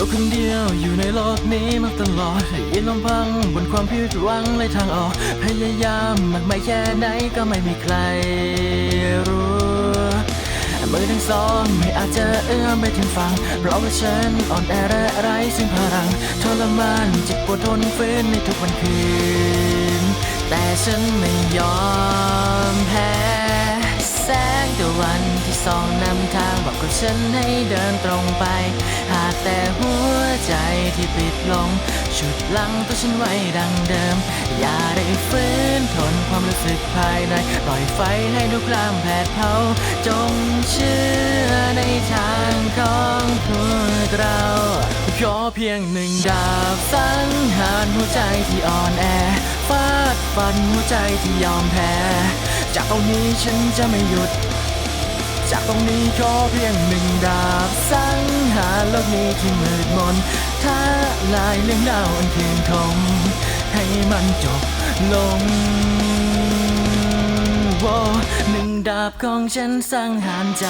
ตัวคนเดียวอยู่ในโลกนี้มาตลอดยืนลำพังบนความผิดหวังและทางออก พยายามมากมายแค่ไหนก็ไม่มีใครรู้มือทั้งสองไม่อาจจะเอื้อมไปถึงฝั่งเพราะว่าฉันอ่อนแอและไร้ซึ่งพลังทรมานเจ็บปวดทนฝืนในทุกวันคืน แต่ฉันไม่ยอม ที่ส่องนำทางบอกกับฉันให้เดินตรงไป หากแต่หัวใจที่ปิดลง ชุดลังตัวฉันไว้ดังเดิม อย่าได้ฝืนทนความรู้สึกภายใน ปล่อยไฟให้ลุกลามแผดเผา จงเชื่อในทางของพวกเราขอเพียงหนึ่งดาบสังหารหัวใจที่อ่อนแอฟาดฟันหัวใจที่ยอมแพ้ จากตรงนี้ฉันจะไม่หยุด จากตรงนี้ขอเพียงหนึ่งดาบสังหารโลกนี้ที่มืดมนท้าลายเรื่องราวอันเพียงคงให้มันจบลงโว้หนึ่งดาบของฉันสังหารใจ